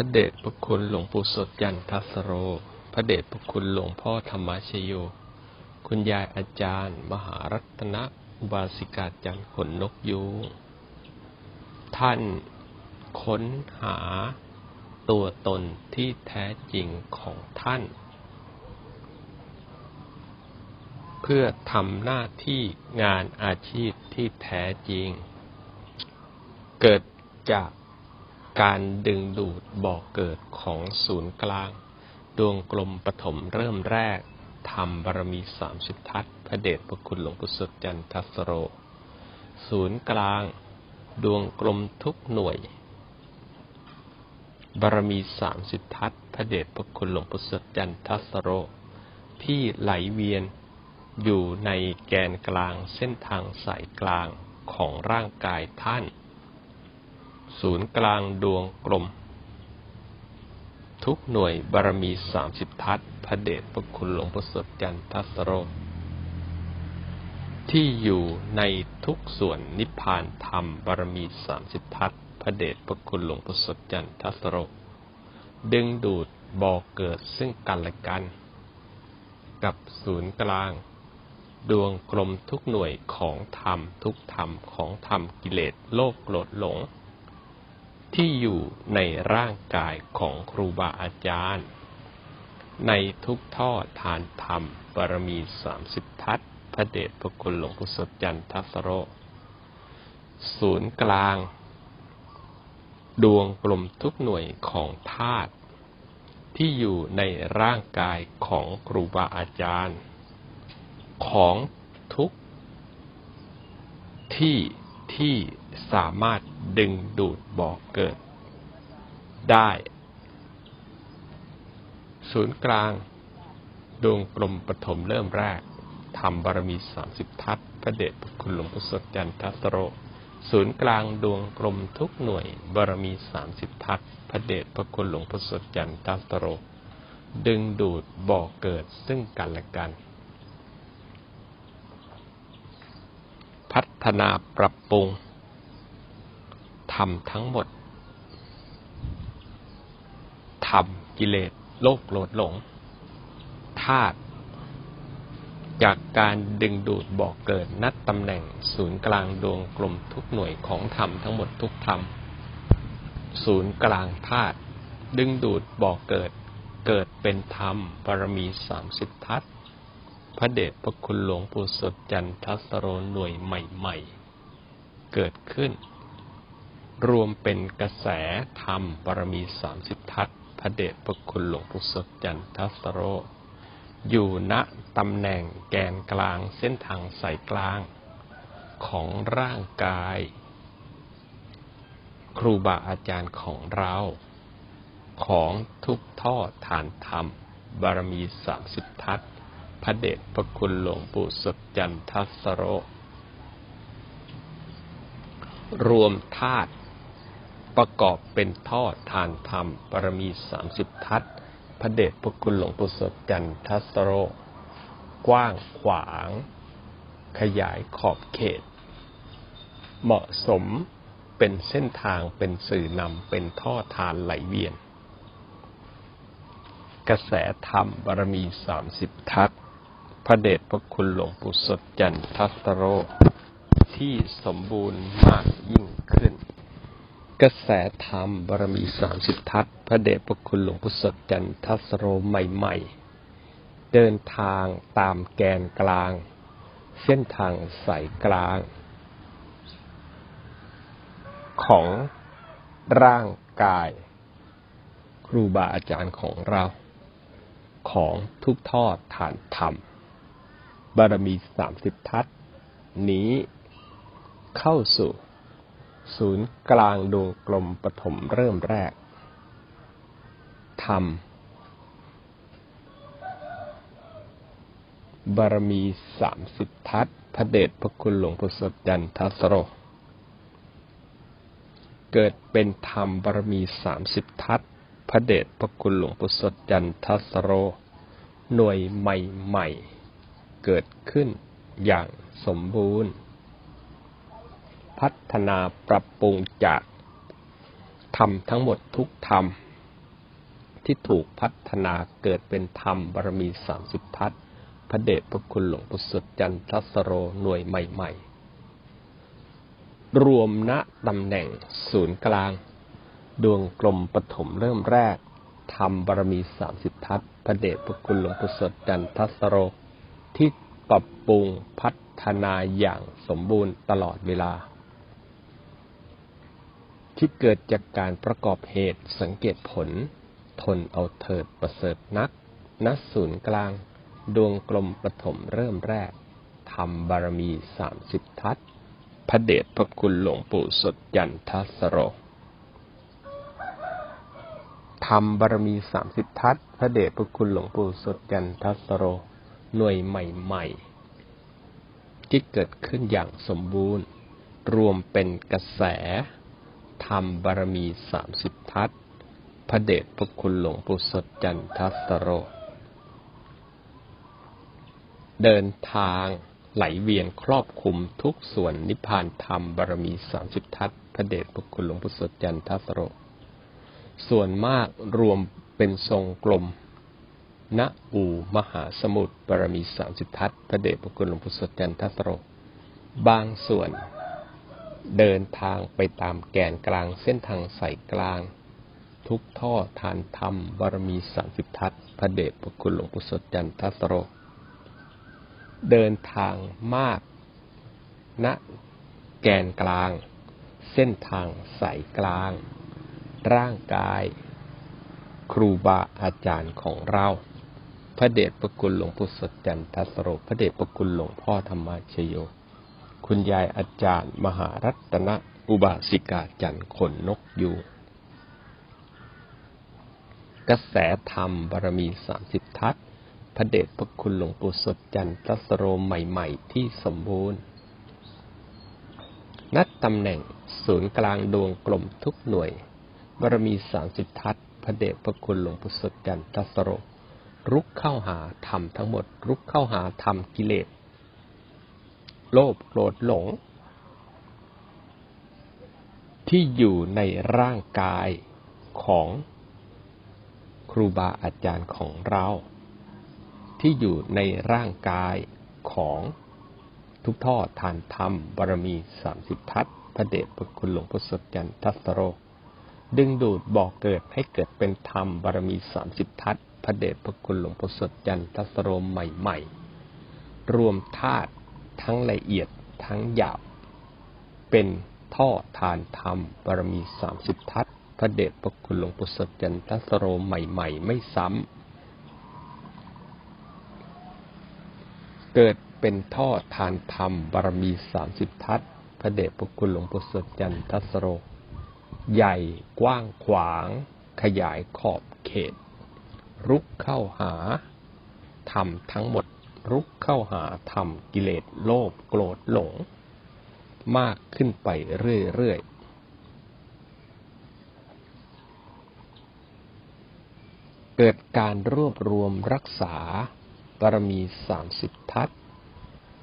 ระเดชพระคุณหลวงปู่สดยันทัสโร พระเดชพระคุณหลวงพ่อธรรมชโย คุณยายอาจารย์ มหารัตนอุบาสิกาจันทร์ขนนกยูงท่านค้นหาตัวตนที่แท้จริงของท่าน เพื่อทำหน้าที่งานอาชีพที่แท้จริง เกิดจาก การดึงดูดบ่อกเกิดของศูนย์กลาง ดวงกลมปฐมเริ่มแรกทำบารมีสามสิบทัศพระเดชพระคุณหลวงปู่สดจันทัสโร ศูนย์กลาง ดวงกลมทุกหน่วย บารมีสามสิบทัศพระเดชพระคุณหลวงปู่สดจันทัสโร ที่ไหลเวียนอยู่ในแกนกลางเส้นทางสายกลางของร่างกายท่าน ศูนย์กลางดวงกลม ทุกหน่วยบารมีสามสิบทัศพระเดชพระคุณหลวงพ่อสดจันทัสโร ที่อยู่ในทุกส่วนนิพพานธรรมบารมีสามสิบทัศพระเดชพระคุณหลวงพ่อสดจันทัสโร ดึงดูดบอกเกิดซึ่งกันและกัน กับศูนย์กลางดวงกลมทุกหน่วยของธรรมทุกธรรมของธรรมกิเลสโลภโกรธหลง ที่อยู่ในร่างกายของครูบาอาจารย์ ในทุกท่อทานธรรมบารมีสามสิบทัศพระเดชพระคุณหลวงปู่สดจันทัสโร ศูนย์กลาง ดวงกลมทุกหน่วยของธาตุที่อยู่ในร่างกายของครูบาอาจารย์ ของทุกที่ ที่สามารถดึงดูดบ่อเกิดได้ ศูนย์กลาง ดวงกลมปฐมเริ่มแรกทำบารมีสามสิบทัศพระเดชพระคุณหลวงพ่อสดจันทัสโร ศูนย์กลางดวงกลมทุกหน่วย บารมีสามสิบทัศพระเดชพระคุณหลวงพ่อสดจันทัสโร ดึงดูดบ่อเกิดซึ่งกันและกัน พัฒนาปรับปรุงทำทั้งหมดทำกิเลสโลภโกรธหลงธาตุจากการดึงดูดบอกเกิดนัดตำแหน่งศูนย์กลางดวงกลมทุกหน่วยของธรรมทั้งหมดทุกธรรม ศูนย์กลางธาตุดึงดูดบอกเกิด เกิดเป็นธรรมบารมีสามสิบทัศน์ พระเดชพระคุณหลวงปู่สดจันทัสโรหน่วยใหม่ๆ เกิดขึ้น รวมเป็นกระแสธรรมบารมีสามสิบทัศพระเดชพระคุณหลวงปู่สดจันทัสโร อยู่ณตำแหน่งแกนกลางเส้นทางสายกลางของร่างกาย ครูบาอาจารย์ของเรา ของทุกท่อฐานธรรม บารมีสามสิบทัศน์ พระเดชพระคุณหลวงปู่สดจันทัสโร รวมธาตุประกอบเป็นท่อทานธรรมบารมีสามสิบทัศพระเดชพระคุณหลวงปู่สดจันทัสโร กว้างขวาง ขยายขอบเขต เหมาะสมเป็นเส้นทางเป็นสื่อนำเป็นท่อทานไหลเวียน กระแสธรรมบารมีสามสิบทัศน์ พระเดชพระคุณหลวงปู่สดจันทัสโร ที่สมบูรณ์มากยิ่งขึ้น กระแสธรรมบารมีสามสิบทัศพระเดชพระคุณหลวงปู่สดจันทัสโรใหม่ ๆ เดินทางตามแกนกลาง เส้นทางสายกลาง ของร่างกาย ครูบาอาจารย์ของเรา ของทุกทอดฐานธรรม บารมีสามสิบทัศนี้เข้าสู่ ศูนย์กลางดวงกลมปฐมเริ่มแรกธรรมบารมีสามสิบทัศพระเดชพระคุณหลวงปู่สดจันทัสโร เกิดเป็นธรรมบารมีสามสิบทัศพระเดชพระคุณหลวงปู่สดจันทัสโร หน่วยใหม่ๆ เกิดขึ้นอย่างสมบูรณ์ พัฒนาปรับปรุงจากธรรมทั้งหมดทุกธรรม ที่ถูกพัฒนาเกิดเป็นธรรมบารมีสามสิบทัศพระเดชพระคุณหลวงปู่สุดจันทสโรหน่วยใหม่ๆ รวมณตำแหน่งศูนย์กลาง ดวงกลมปฐมเริ่มแรกธรรมบารมีสามสิบทัศพระเดชพระคุณหลวงปู่สุดจันทสโร ที่ปรับปรุงพัฒนาอย่างสมบูรณ์ตลอดเวลา ที่เกิดจากการประกอบเหตุสังเกตผล ทนเอาเถิดประเสริฐนักณศูนย์กลาง ดวงกลมปฐมเริ่มแรกทำบารมีสามสิบทัศพระเดชพระคุณหลวงปู่สดยันทัสโรทำบารมีสามสิบทัศพระเดชพระคุณหลวงปู่สดยันทัสโร หน่วยใหม่ ๆ ที่เกิดขึ้นอย่างสมบูรณ์ รวมเป็นกระแสทำบารมีสามสิบทัศพระเดชพระคุณหลวงปู่สดจันทัสโร เดินทางไหลเวียนครอบคลุมทุกส่วนนิพพานธรรมบารมีสามสิบทัศพระเดชพระคุณหลวงปู่สดจันทัสโร ส่วนมากรวมเป็นทรงกลม ณอูมหาสมุทรบารมีสามสิบทัศพระเดชพระคุณหลวงปู่สดจันทัสโรบางส่วนเดินทางไปตามแกนกลางเส้นทางสายกลาง ทุกท่อทานธรรมบารมีสามสิบทัศพระเดชพระคุณหลวงปู่สดจันทัสโรเดินทางมาก ณแกนกลาง เส้นทางสายกลาง ร่างกาย ครูบาอาจารย์ของเรา พระเดชพระคุณหลวงปู่สดจันทัสโรพระเดชพระคุณหลวงพ่อธรรมชโย คุณยายอาจารย์ มหารัตนอุบาสิกาจันขนนกยูงกระแสธรรมบารมีสามสิบทัศพระเดชพระคุณหลวงปู่สดจันทัสโรใหม่ ๆ ที่สมบูรณ์ นัดตำแหน่งศูนย์กลางดวงกลมทุกหน่วย บารมีสามสิบทัศพระเดชพระคุณหลวงปู่สดจันทัสโร รุกเข้าหาธรรมทั้งหมด รุกเข้าหาธรรมกิเลส โลภโกรธหลง ที่อยู่ในร่างกายของครูบาอาจารย์ของเรา ที่อยู่ในร่างกายของทุกท่อทานธรรมบารมีสามสิบทัศพระเดชพระคุณหลวงพ่อสดจันทัสโร ดึงดูดบอกเกิดให้เกิดเป็นธรรมบารมีสามสิบทัศ พระเดชพระคุณหลวงพ่อสดจันทัสโรใหม่ๆ รวมธาตุทั้งละเอียดทั้งหยาบ เป็นท่อทานธรรมบารมีสามสิบทัศพระเดชพระคุณหลวงปู่สดจันทสโรใหม่ๆ ไม่ซ้ำ เกิดเป็นท่อทานธรรมบารมีสามสิบทัศพระเดชพระคุณหลวงปู่สดจันทสโร ใหญ่กว้างขวาง ขยายขอบเขต รุกเข้าหาธรรมทั้งหมด รุกเข้าหาธรรมกิเลสโลภโกรธหลง มากขึ้นไปเรื่อยๆเกิดการรวบรวมรักษาบารมีสามสิบทัศ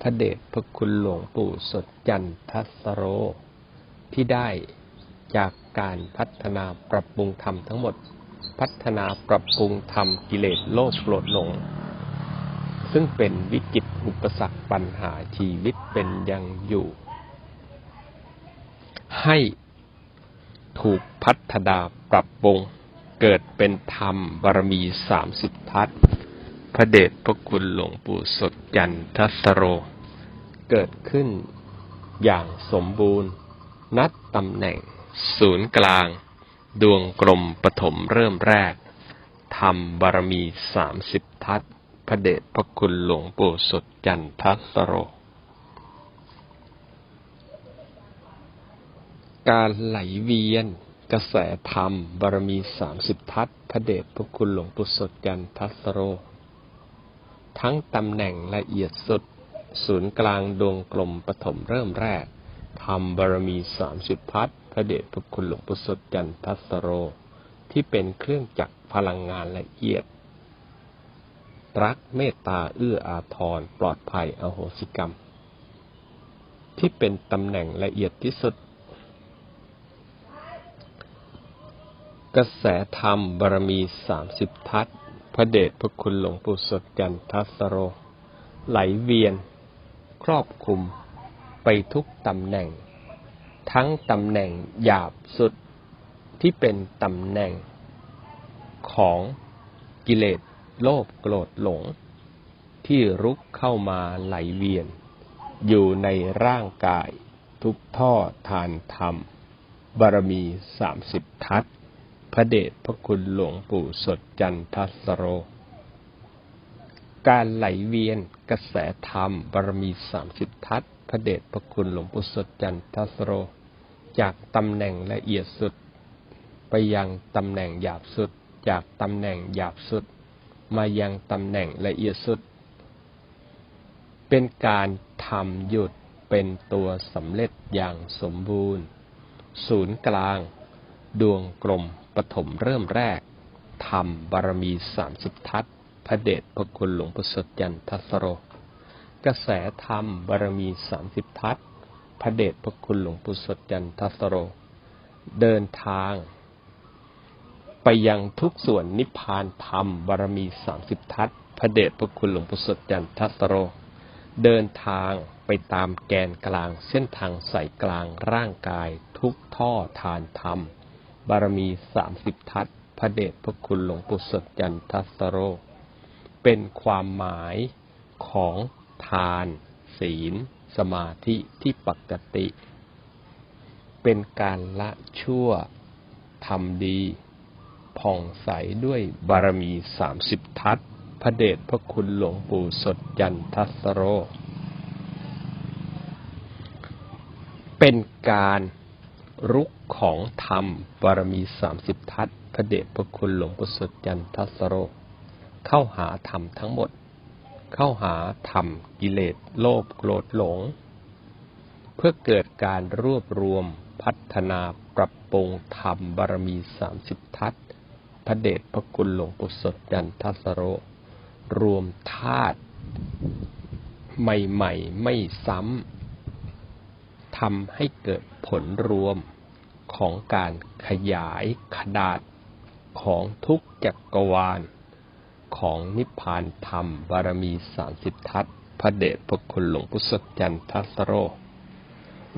พระเดชพระคุณหลวงปู่สดจันทัสโร ที่ได้จากการพัฒนาปรับปรุงธรรมทั้งหมด พัฒนาปรับปรุงธรรมกิเลสโลภโกรธหลง ซึ่งเป็นวิกฤตอุปสรรคปัญหาชีวิตเป็นยังอยู่ ให้ถูกพัฒนาปรับปรุงเกิดเป็นธรรมบารมีสามสิบทัศพระเดชพระคุณหลวงปู่สดจันทัสโร เกิดขึ้นอย่างสมบูรณ์ นัดตำแหน่งศูนย์กลาง ดวงกลมปฐมเริ่มแรกธรรมบารมีสามสิบทัศพระเดชพระคุณหลวงปู่สดจันทัสโร การไหลเวียนกระแสธรรมบารมีสามสิบทัศพระเดชพระคุณหลวงปู่สดจันทัสโร ทั้งตำแหน่งละเอียดสุด ศูนย์กลางดวงกลมปฐมเริ่มแรกธรรมบารมีสามสิบทัศ พระเดชพระคุณหลวงปู่สดจันทัสโร ที่เป็นเครื่องจักรพลังงานละเอียด รักเมตตาเอื้ออาทรปลอดภัยอโหสิกรรม ที่เป็นตำแหน่งละเอียดที่สุด กระแสธรรมบารมีสามสิบทัศพระเดชพระคุณหลวงปู่สดจันทัสโร ไหลเวียน ครอบคลุมไปทุกตำแหน่ง ทั้งตำแหน่งหยาบสุดที่เป็นตำแหน่งของกิเลสโลภโกรธหลง ที่รุกเข้ามาไหลเวียน อยู่ในร่างกายทุกท่อทานธรรม บารมีสามสิบทัศพระเดชพระคุณหลวงปู่สดจันทัสโร การไหลเวียนกระแสธรรมบารมีสามสิบทัศ ระเดชพระคุณหลวงปู่สดจันทัสโร จากตำแหน่งละเอียดสุด ไปยังตำแหน่งหยาบสุด จากตำแหน่งหยาบสุด มายังตำแหน่งละเอียดสุด เป็นการทำหยุดเป็นตัวสำเร็จอย่างสมบูรณ์ ศูนย์กลาง ดวงกลมปฐมเริ่มแรกธรรมบารมีสามสิบทัศพระเดชพระคุณหลวงปู่สดจันทัสโร กระแสธรรมบารมีสามสิบทัศพระเดชพระคุณหลวงปู่สดจันทัสโร เดินทาง ไปยังทุกส่วนนิพพานธรรมบารมีสามสิบทัศพระเดชพระคุณหลวงปู่สดจันทัสโร เดินทางไปตามแกนกลางเส้นทางสายกลางร่างกายทุกท่อทานธรรม บารมีสามสิบทัศพระเดชพระคุณหลวงปู่สดจันทัสโร เป็นความหมายของ ทาน ศีล สมาธิที่ปกติ เป็นการละชั่วทำดีผ่องใสด้วยบารมีสามสิบทัศพระเดชพระคุณหลวงปู่สดจันทัสโร เป็นการรุกของธรรมบารมีสามสิบทัศพระเดชพระคุณหลวงปู่สดจันทัสโร เข้าหาธรรมทั้งหมด เข้าหาธรรมกิเลสโลภโกรธหลง เพื่อเกิดการรวบรวมพัฒนาปรับปรุงธรรมบารมีสามสิบทัศพระเดชพระคุณหลวงปู่สดจันทัสโร รวมธาตุใหม่ๆ ไม่ซ้ำทำให้เกิดผลรวมของการขยายขนาดของทุกจักรวาล ของนิพพานธรรม บารมีสามสิบทัศพระเดชพระคุณหลวงพุทธจันทัสโร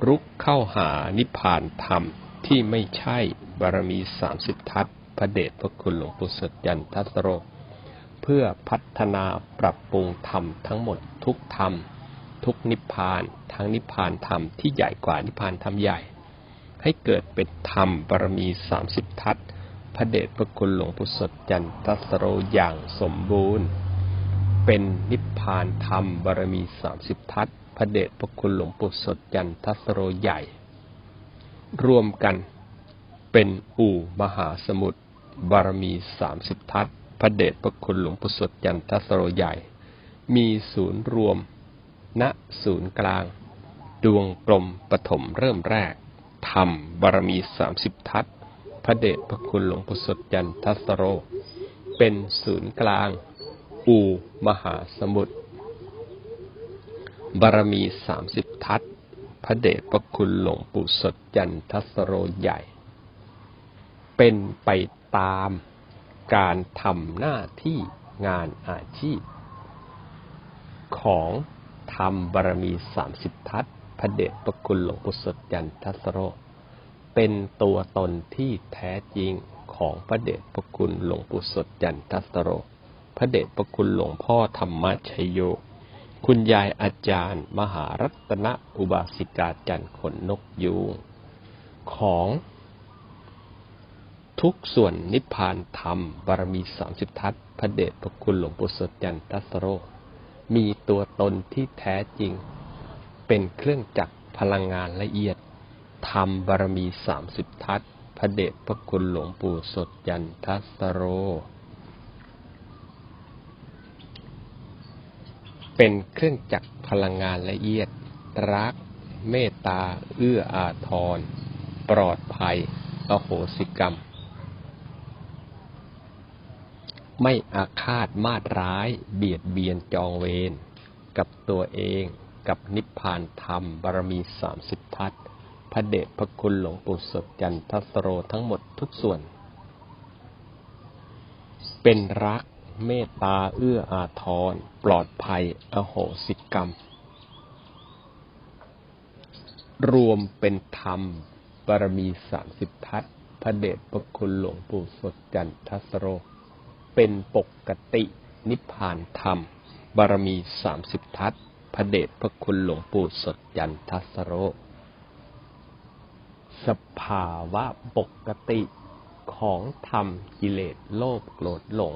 รุกเข้าหานิพพานธรรมที่ไม่ใช่บารมีสามสิบทัศพระเดชพระคุณหลวงพุทธจันทัสโร เพื่อพัฒนาปรับปรุงธรรมทั้งหมดทุกธรรม ทุกนิพพานทั้งนิพพานธรรมที่ใหญ่กว่านิพพานธรรมใหญ่ ให้เกิดเป็นธรรมบารมีสามสิบทัศน์ พระเดชพระคุณหลวงปู่สดจันทัสโรอย่างสมบูรณ์ เป็นนิพพานธรรมบารมีสามสิบทัศพระเดชพระคุณหลวงปู่สดจันทัสโรใหญ่รวมกันเป็นอู่มหาสมุทรบารมีสามสิบทัศพระเดชพระคุณหลวงปู่สดจันทัสโรใหญ่ มีศูนย์รวม ณศูนย์กลาง ดวงกลมปฐมเริ่มแรกธรรมบารมีสามสิบทัศ พระเดชพระคุณหลวงปู่สดจันทัสโร เป็นศูนย์กลาง อูมหาสมุทรบารมีสามสิบทัศพระเดชพระคุณหลวงปู่สดจันทัสโรใหญ่ เป็นไปตามการทำหน้าที่งานอาชีพ ของธรรมบารมีสามสิบทัศพระเดชพระคุณหลวงปู่สดจันทัสโร เป็นตัวตนที่แท้จริงของพระเดชพระคุณหลวงปู่สดจันทัสโร พระเดชพระคุณหลวงพ่อธรรมชัยโย คุณยายอาจารย์ มหารัตนอุบาสิกาจันทร์ขนนกยูงของทุกส่วนนิพพานธรรม บารมีสามสิบทัศพระเดชพระคุณหลวงปู่สดจันทัสโร มีตัวตนที่แท้จริง เป็นเครื่องจักรพลังงานละเอียด ธรรมบารมีสามสิบทัศพระเดชพระคุณหลวงปู่สดจันทัสโร เป็นเครื่องจักรพลังงานละเอียด รัก เมตตา เอื้ออาทร ปลอดภัยอโหสิกรรม ไม่อาฆาตมาดร้าย เบียดเบียนจองเวร กับตัวเอง กับนิพพานธรรมบารมีสามสิบทัศน์ พระเดชพระคุณหลวงปู่สดจันทัสโรทั้งหมดทุกส่วน เป็นรักเมตตาเอื้ออาทร ปลอดภัย อโหสิกรรม รวมเป็นธรรมบารมีสามสิบทัศพระเดชพระคุณหลวงปู่สดจันทสโร เป็นปกตินิพพานธรรม บารมีสามสิบทัศพระเดชพระคุณหลวงปู่สดจันทสโร สภาวะปกติของธรรมกิเลสโลภโกรธหลง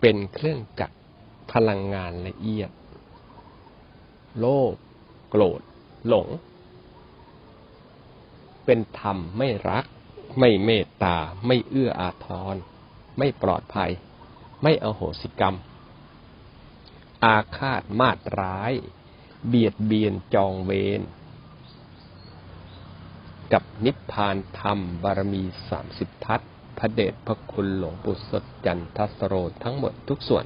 เป็นเครื่องจักรพลังงานละเอียด โลภโกรธหลง เป็นธรรมไม่รัก ไม่เมตตา ไม่เอื้ออาทร ไม่ปลอดภัย ไม่อโหสิกรรม อาฆาตมาตร้าย เบียดเบียนจองเวร กับนิพพานธรรมบารมีสามสิบทัศพระเดชพระคุณหลวงปู่สดจันทสโรทั้งหมดทุกส่วน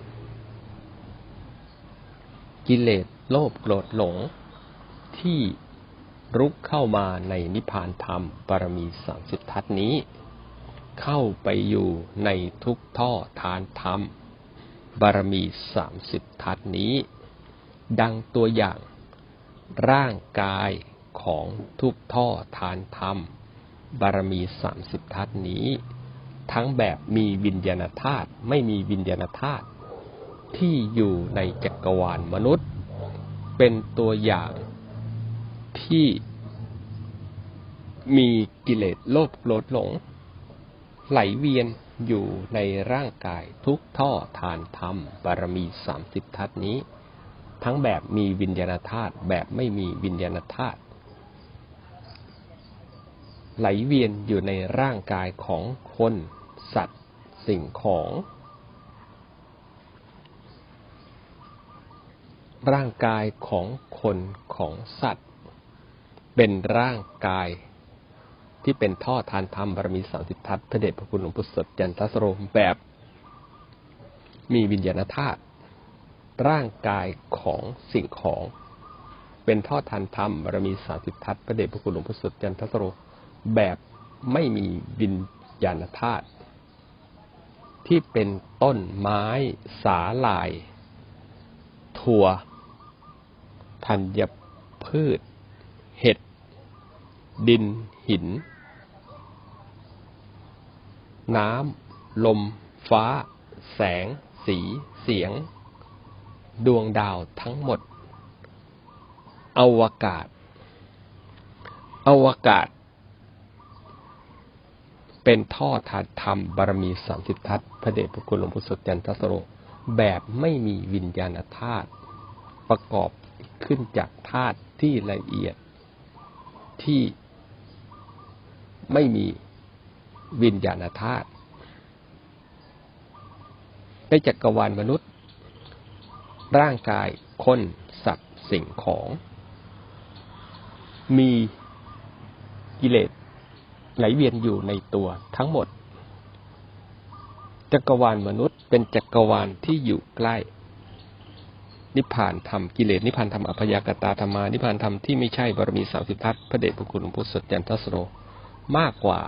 กิเลสโลภโกรธหลง ที่รุกเข้ามาในนิพพานธรรมบารมีสามสิบทัศนี้ เข้าไปอยู่ในทุกท่อทานธรรม บารมีสามสิบทัศนี้ ดังตัวอย่างร่างกาย ของทุกท่อทานธรรม บารมีสามสิบทัศน์นี้ ทั้งแบบมีวิญญาณธาตุไม่มีวิญญาณธาตุที่อยู่ในจักรวาลมนุษย์ เป็นตัวอย่างที่มีกิเลสโลภโกรธหลง ไหลเวียนอยู่ในร่างกายทุกท่อทานธรรม บารมีสามสิบทัศนี้ ทั้งแบบมีวิญญาณธาตุแบบไม่มีวิญญาณธาตุ ไหลเวียนอยู่ในร่างกายของคน สัตว์ สิ่งของ ร่างกายของคนของสัตว์ เป็นร่างกายที่เป็นท่อทานธรรมบารมีสามสิบทัศพระเดชพระคุณหลวงพุทธสดจันทสโรมแบบ มีวิญญาณธาตุร่างกายของสิ่งของ เป็นท่อทานธรรมบารมีสามสิบทัศพระเดชพระคุณหลวงพุทธสดจันทสโร แบบไม่มีวิญญาณธาตุที่เป็นต้นไม้สาลาย ถั่วธัญพืช เห็ด ดินหิน น้ำ ลม ฟ้า แสง สี เสียง ดวงดาวทั้งหมด อวกาศ อวกาศ เป็นท่อทานธรรมบารมีสามสิบทัศพระเดชพระคุณหลวงพุทธสดจันทสโร แบบไม่มีวิญญาณธาตุประกอบขึ้นจากธาตุที่ละเอียดที่ไม่มีวิญญาณธาตุในจักรวาลมนุษย์ ร่างกายคนสัตว์สิ่งของ มีกิเลส ไหลเวียนอยู่ในตัวทั้งหมด จักรวาลมนุษย์เป็นจักรวาลที่อยู่ใกล้ นิพพานธรรมกิเลสนิพพานธรรมอภยากตาธรรมานิพพานธรรมที่ไม่ใช่บารมีสามสิบทัศพระเดชพระคุณหลวงพุทธสดจันทสโรมากกว่า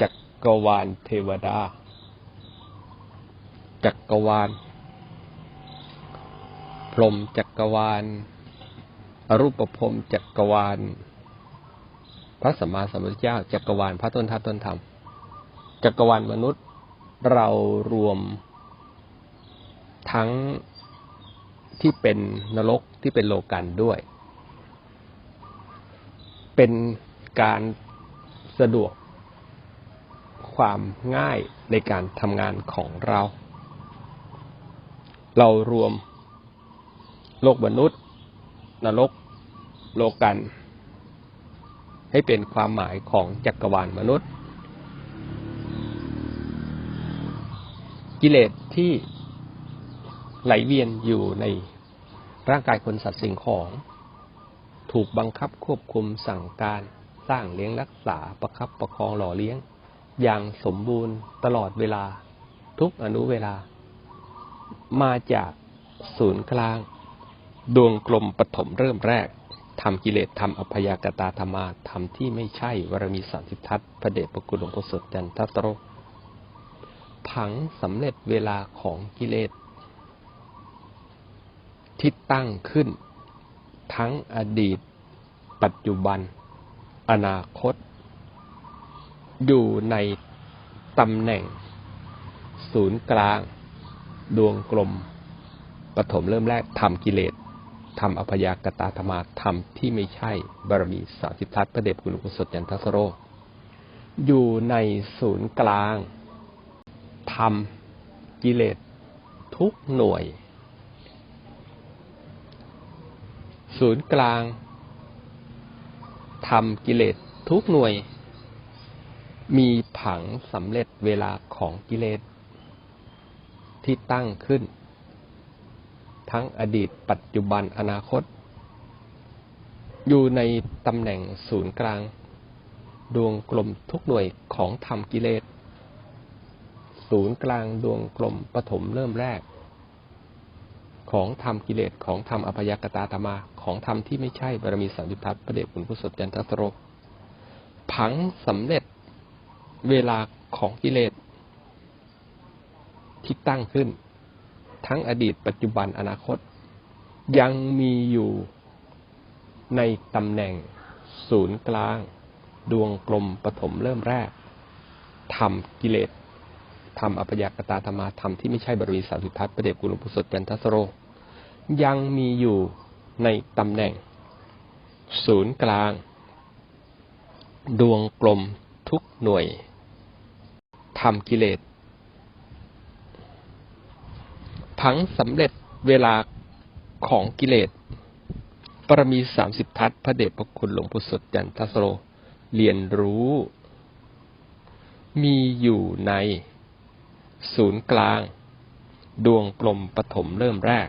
จักรวาลเทวดา จักรวาล พรมจักรวาล อรูปภพจักรวาล พระสัมมาสัมพุทธเจ้าจักรวาลพระต้นทัพต้นธรรมจักรวาลมนุษย์เรารวมทั้งที่เป็นนรกที่เป็นโลกันด้วย เป็นการสะดวกความง่ายในการทำงานของเรา เรารวมโลกมนุษย์ นรก โลกัน ให้เป็นความหมายของจักรวาลมนุษย์ กิเลสที่ไหลเวียนอยู่ในร่างกายคนสัตว์สิ่งของ ถูกบังคับควบคุมสั่งการสร้างเลี้ยงรักษาประคับประคองหล่อเลี้ยง อย่างสมบูรณ์ตลอดเวลา ทุกอนุเวลา มาจากศูนย์กลาง ดวงกลมปฐมเริ่มแรก ทำกิเลสทำอภยากตาธรรมาทำที่ไม่ใช่วรมีสามสิทัศน์พระเดชพระคุณหลวงพ่อสดจันทสโรผังสำเร็จเวลาของกิเลสที่ตั้งขึ้น ทั้งอดีต ปัจจุบัน อนาคต อยู่ในตำแหน่ง ศูนย์กลาง ดวงกลมปฐมเริ่มแรกทำกิเลส ทำอภยากตาธรรมาธรรมที่ไม่ใช่บารมีสาสิทัศพระเดชคุณหลวงปู่สดยันทสโร อยู่ในศูนย์กลางทำกิเลสทุกหน่วย ศูนย์กลางทำกิเลสทุกหน่วย มีผังสำเร็จเวลาของกิเลสที่ตั้งขึ้น ทั้งอดีต ปัจจุบันอนาคต อยู่ในตำแหน่งศูนย์กลาง ดวงกลมทุกหน่วยของธรรมกิเลส ศูนย์กลางดวงกลมปฐมเริ่มแรก ของธรรมกิเลสของธรรมอภยกตาธรรมาของธรรมที่ไม่ใช่บารมีสัมยุทธัพพระเดชคุณพุทธสดยันทสโรผังสำเร็จเวลาของกิเลสที่ตั้งขึ้น ทั้งอดีต ปัจจุบันอนาคต ยังมีอยู่ในตำแหน่งศูนย์กลาง ดวงกลมปฐมเริ่มแรกทำกิเลสทำอภยากตาธรรมาธรรมที่ไม่ใช่บริวีสาสุทัศน์ประเดชกุลปุสดจันทสโร ยังมีอยู่ในตำแหน่ง ศูนย์กลาง ดวงกลมทุกหน่วยทำกิเลส ผังสำเร็จเวลาของกิเลส ปรมีสามสิบทัศพระเดชพระคุณหลวงปู่สดจันทสโร เรียนรู้ มีอยู่ใน ศูนย์กลาง ดวงกลมปฐมเริ่มแรก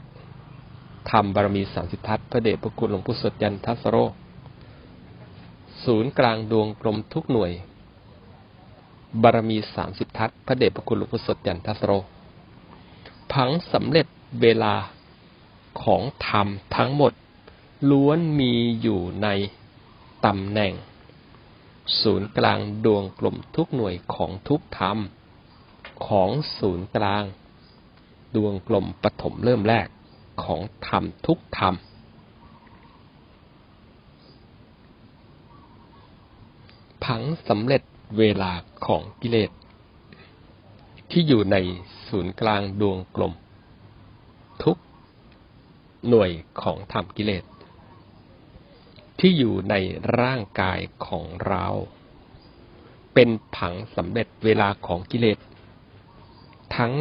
ทำบารมีสามสิบทัศพระเดชพระคุณหลวงปู่สดจันทสโร ศูนย์กลางดวงกลมทุกหน่วย บารมีสามสิบทัศพระเดชพระคุณหลวงปู่สดจันทสโร ผังสำเร็จเวลาของธรรมทั้งหมด ล้วนมีอยู่ในตำแหน่ง ศูนย์กลางดวงกลมทุกหน่วยของทุกธรรม ของศูนย์กลาง ดวงกลมปฐมเริ่มแรกของธรรมทุกธรรม ผังสำเร็จเวลาของกิเลสที่อยู่ใน ศูนย์กลางดวงกลม ทุกหน่วยของธรรมกิเลส ที่อยู่ในร่างกายของเรา เป็นผังสำเร็จเวลาของกิเลส ทั้ง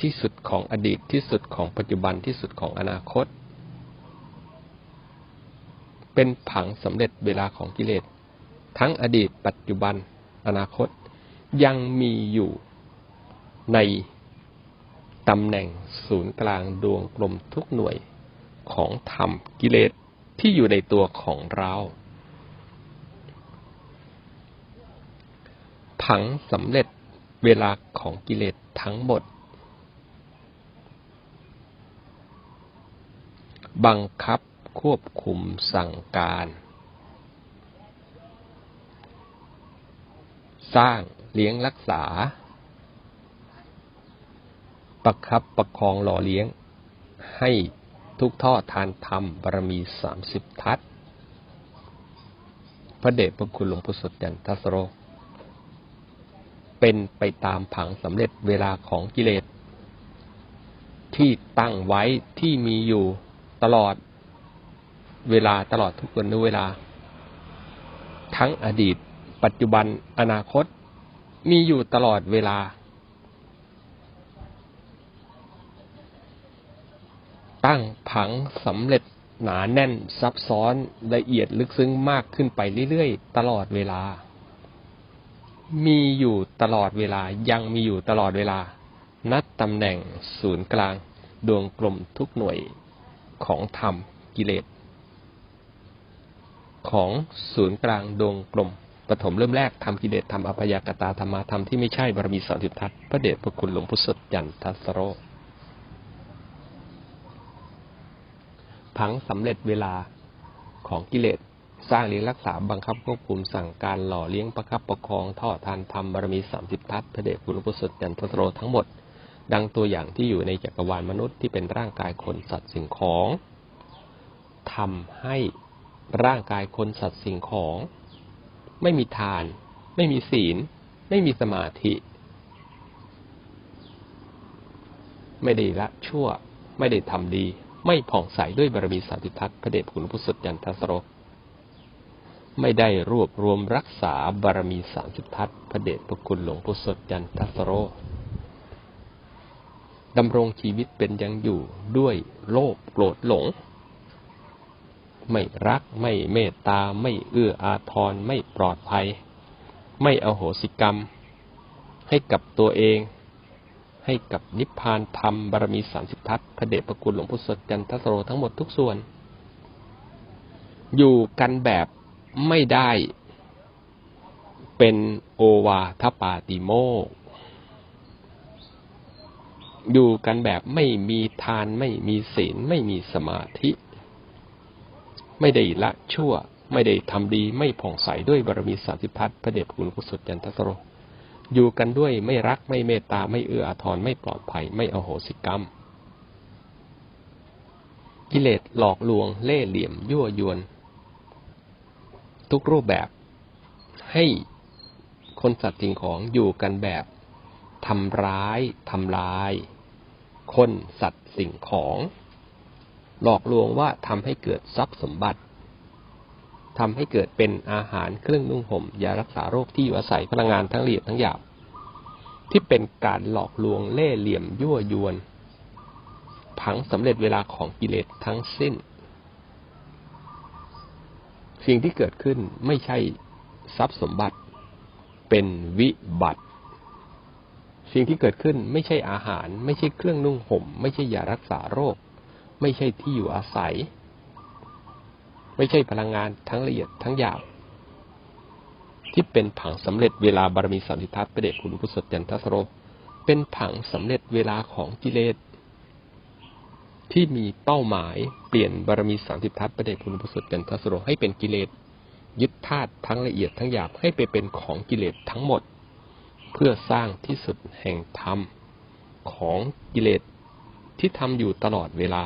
ที่สุดของอดีตที่สุดของปัจจุบันที่สุดของอนาคต เป็นผังสำเร็จเวลาของกิเลส ทั้งอดีตปัจจุบันอนาคตยังมีอยู่ ในตำแหน่งศูนย์กลางดวงกลมทุกหน่วยของธรรมกิเลสที่อยู่ในตัวของเราผังสำเร็จเวลาของกิเลสทั้งหมด บังคับควบคุมสั่งการ สร้างเลี้ยงรักษา ประคับประคองหล่อเลี้ยง ให้ทุกท่อทานธรรมบารมีสามสิบทัศพระเดชพระคุณหลวงพุทธสดยันทัสโร เป็นไปตามผังสำเร็จเวลาของกิเลส ที่ตั้งไว้ที่มีอยู่ตลอดเวลาตลอดทุกวันเวลา ทั้งอดีต ปัจจุบันอนาคตมีอยู่ตลอดเวลา ตั้งผังสำเร็จหนาแน่นซับซ้อนละเอียดลึกซึ้งมากขึ้นไปเรื่อยๆ ตลอดเวลา มีอยู่ตลอดเวลายังมีอยู่ตลอดเวลา นัดตำแหน่งศูนย์กลาง ดวงกลมทุกหน่วยของธรรมกิเลส ของศูนย์กลางดวงกลมปฐมเริ่มแรกทำกิเลสทำอภยากตาธรรมาธรรมที่ไม่ใช่บารมีสามสิบทัศพระเดชพระคุณหลวงพุทธสดยันทัสโร ผังสำเร็จเวลาของกิเลสสร้างเลี้ยงรักษาบังคับควบคุมสั่งการหล่อเลี้ยงประคับประคองท่อทานธรรมบารมีสามสิบทัศพระเดชคุณหลวงปู่สดจันทสโรทั้งหมด ดังตัวอย่างที่อยู่ในจักรวาลมนุษย์ที่เป็นร่างกายคนสัตว์สิ่งของทำให้ร่างกายคนสัตว์สิ่งของ ไม่มีทาน ไม่มีศีล ไม่มีสมาธิ ไม่ได้ละชั่ว ไม่ได้ทำดี ไม่ผ่องใสด้วยบารมีสามสิทัศน์พระเดชคุณหลวงปู่สดจันทสโรไม่ได้รวบรวมรักษาบารมีสามสิบทัศน์พระเดชพระคุณหลวงปู่สดจันทสโรดำรงชีวิตเป็นยังอยู่ด้วยโลภโกรธหลง ไม่รักไม่เมตตาไม่เอื้ออาทรไม่ปลอดภัย ไม่อโหสิกรรม ให้กับตัวเอง ให้กับนิพพานธรรมบารมีสามสิบทัศพระเดชพระคุณหลวงพุทธสดจันทสโรทั้งหมดทุกส่วน อยู่กันแบบไม่ได้เป็นโอวาทปาติโมกอยู่กันแบบไม่มีทานไม่มีศีลไม่มีสมาธิ ไม่ได้ละชั่ว ไม่ได้ทำดีไม่ผ่องใสด้วยบารมีสามสิบทัศพระเดชคุณกุศลจันทสโร อยู่กันด้วยไม่รักไม่เมตตาไม่เอื้ออาทรไม่ปลอดภัย ไม่อโหสิกรรม กิเลสหลอกลวง เล่ห์เหลี่ยม ยั่วยวน ทุกรูปแบบให้คนสัตว์สิ่งของอยู่กันแบบทำร้ายทำลาย คนสัตว์สิ่งของ หลอกลวงว่าทำให้เกิดทรัพย์สมบัติ ทำให้เกิดเป็นอาหารเครื่องนุ่งห่มยารักษาโรคที่อยู่อาศัยพลังงานทั้งละเอียดทั้งหยาบ ที่เป็นการหลอกลวงเล่เหลี่ยมยั่วยวนผังสำเร็จเวลาของกิเลสทั้งสิ้น สิ่งที่เกิดขึ้นไม่ใช่ทรัพย์สมบัติ เป็นวิบัติ สิ่งที่เกิดขึ้นไม่ใช่อาหาร ไม่ใช่เครื่องนุ่งห่ม ไม่ใช่ยารักษาโรค ไม่ใช่ที่อยู่อาศัย ไม่ใช่พลังงานทั้งละเอียดทั้งหยาบที่เป็นผังสำเร็จเวลาบารมีสามสิทธัตประเดชคุณพุทธสจันทสโร เป็นผังสำเร็จเวลาของกิเลสที่มีเป้าหมายเปลี่ยนบารมีสามสิทัศประเดชคุณพุทธสจันทสโรให้เป็นกิเลสยึดธาตุทั้งละเอียดทั้งหยาบให้ไปเป็นของกิเลสทั้งหมด เพื่อสร้างที่สุดแห่งธรรมของกิเลสที่ทำอยู่ตลอดเวลา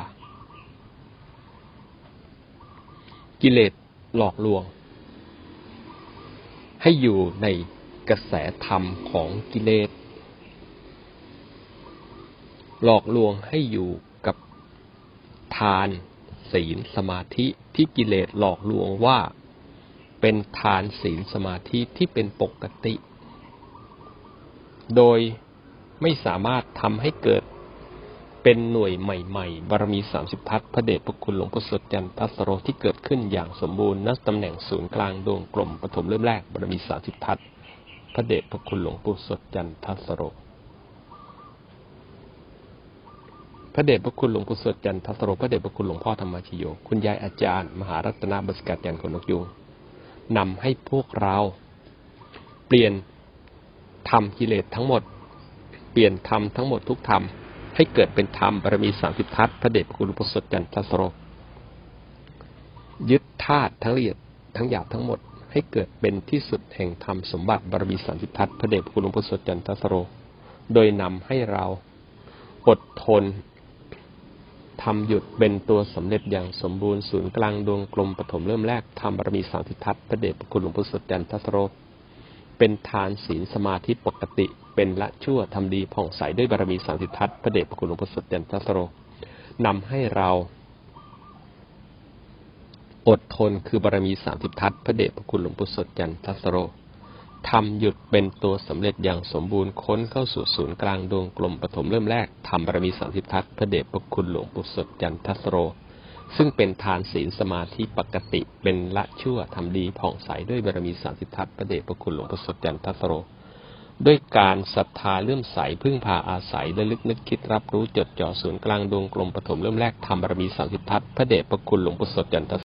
กิเลสหลอกลวง ให้อยู่ในกระแสธรรมของกิเลส หลอกลวงให้อยู่กับทานศีลสมาธิที่กิเลสหลอกลวงว่าเป็นทานศีลสมาธิที่เป็นปกติ โดยไม่สามารถทำให้เกิด เป็นหน่วยใหม่ๆ บารมีสามสิบทัศพระเดชพระคุณหลวงพ่อสดจันทัสโรที่เกิดขึ้นอย่างสมบูรณ์ณตำแหน่งศูนย์กลางดวงกลมปฐมเริ่มแรกบารมีสามสิบทัศพระเดชพระคุณหลวงปู่สดจันทัสโร พระเดชพระคุณหลวงปู่สดจันทัสโร พระเดชพระคุณหลวงพ่อธรรมชโย คุณยายอาจารย์ มหารัตนบสกัดยันคนนกยูงนำให้พวกเราเปลี่ยนธรรมกิเลสทั้งหมด เปลี่ยนธรรมทั้งหมดทุกธรรม ให้เกิดเป็นธรรมบารมีสามสิบทัศพระเดชพระคุณหลวงปู่สดจันทัสโรยึดธาตุทั้งละเอียดทั้งหยาบทั้งหมด ให้เกิดเป็นที่สุดแห่งธรรมสมบัติบารมีสามสิบทัศพระเดชพระคุณหลวงปู่สดจันทัสโร โดยนำให้เราอดทนทำหยุดเป็นตัวสำเร็จอย่างสมบูรณ์ศูนย์กลางดวงกลมปฐมเริ่มแรกทำบารมีสามสิทัศพระเดชพระคุณหลวงพุทธสดจันทสโร เป็นทานศีลสมาธิปกติ เป็นละชั่วทำดีผ่องใสด้วยบารมีสามสิทัศพระเดชพระคุณหลวงพุทธสดจันทัสโรนำให้เราอดทนคือบารมีสามสิบทัศพระเดชพระคุณหลวงพุทธสดจันทัสโรทำหยุดเป็นตัวสำเร็จอย่างสมบูรณ์ค้นเข้าสู่ศูนย์กลางดวงกลมปฐมเริ่มแรกทำบารมีสามสิบทัศพระเดชพระคุณหลวงปู่สดจันทัสโร ซึ่งเป็นทานศีลสมาธิปกติ เป็นละชั่วทำดีผ่องใสด้วยบารมีสามสิบทัศพระเดชพระคุณหลวงปู่สดจันทสโร ด้วยการศรัทธาเลื่อมใสพึ่งพาอาศัยและลึกนึกคิดรับรู้จดจ่อศูนย์กลางดวงกลมปฐมเริ่มแรกทำบารมีสามสิบทัศพระเดชพระคุณหลวงปู่สดจันท